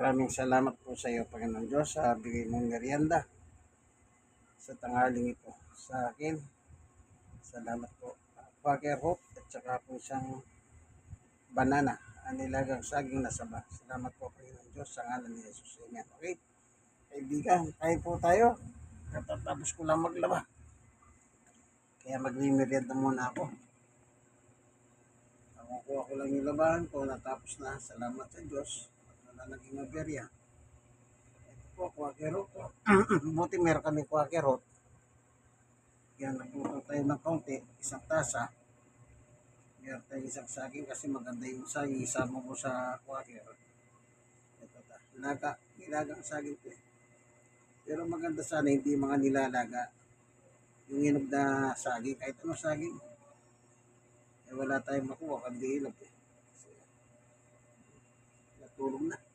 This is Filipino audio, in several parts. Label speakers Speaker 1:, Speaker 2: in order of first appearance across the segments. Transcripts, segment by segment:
Speaker 1: Maraming salamat po sa iyo, Panginoon Diyos, sa bigay mong merienda sa tanghaling ito sa akin. Salamat po. Quaker Hope at saka po isang banana, anilagang saging na saba. Salamat po, Panginoon Diyos, sa ngalan ni Jesus. Amen. Okay? Kaibigan, kain po tayo. Katatapos ko lang maglaba. Kaya magmimerienda muna ako. Nakukuha ko lang yung labahan ko, natapos na. Salamat sa Diyos. Wala naging maberya. Ito po, kwakero po. Buti meron kami kwakero. Kaya nagluto tayo ng kaunti, isang tasa. Meron tayo isang saging kasi maganda yung saging. Isama mo sa kwakero. Ito ta. Laga. Nilagang saging po eh. Pero maganda sana hindi mga nilalaga. Yung hinog na saging, kahit ano saging. Eh, wala tayong makuha, kundi hinog eh. Kasi, natulog na.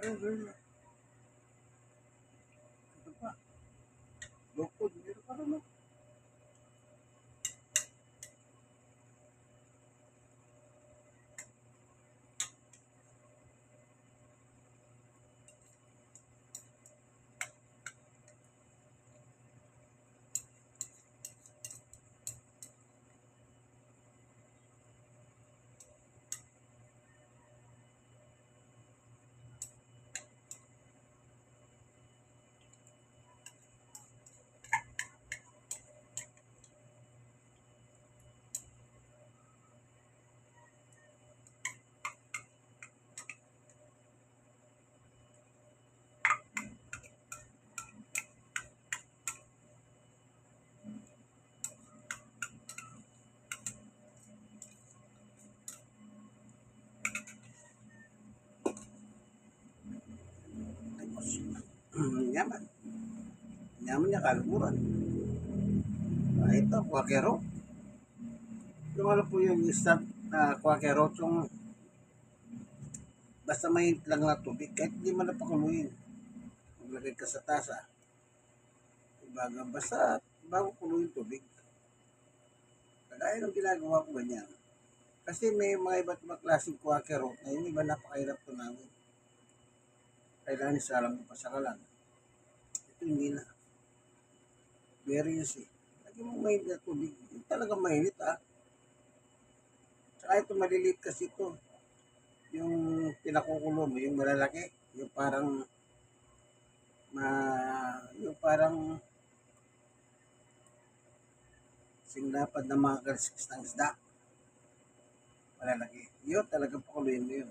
Speaker 1: Ito pa. Lukod. Meron pa rin. Yaman. Yaman niya kaluburan. Ah, ito, kwakero. Yung ano po yung start na kwakero, yung basta may lang na tubig, kahit hindi mo na pakuluin. Maglagay ka sa tasa. Baga, basta bago kuluin tubig. Kagaya ng ginagawa ko ganyan. Kasi may mga iba't ibang klaseng quaker root na yung iba napakahirap ko namin. Kailangan isa lang yung pasakalan. Ito hindi na. Very easy. Lagi mo mainit na tubig. Yung talaga mainit ah. Tsaka ito maliliit kasi ito. Yung pinakukulo mo, yung malalaki. Yung parang ma yung parang singlapad na mga kaliskis ng isda. Malalaki. Yun, talagang pakuluin mo yun.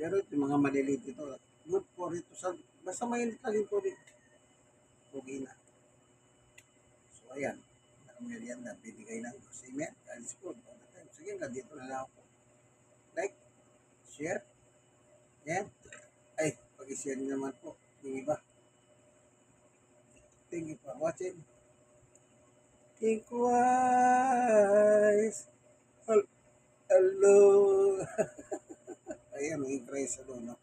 Speaker 1: Pero ito, mga maliliit ito, good for ito sa, basta mainit lang yung tubig. Okay na. So, ayan. Nakamerienda, binigay ng Simen, Alice Food. all the time. Sige, hanggang dito na lang ako. Like, share, and, ay, pag-share nyo naman po yung iba. Thank you for watching. Think wise. Hel- Hello. Ayan, may sa doon, no?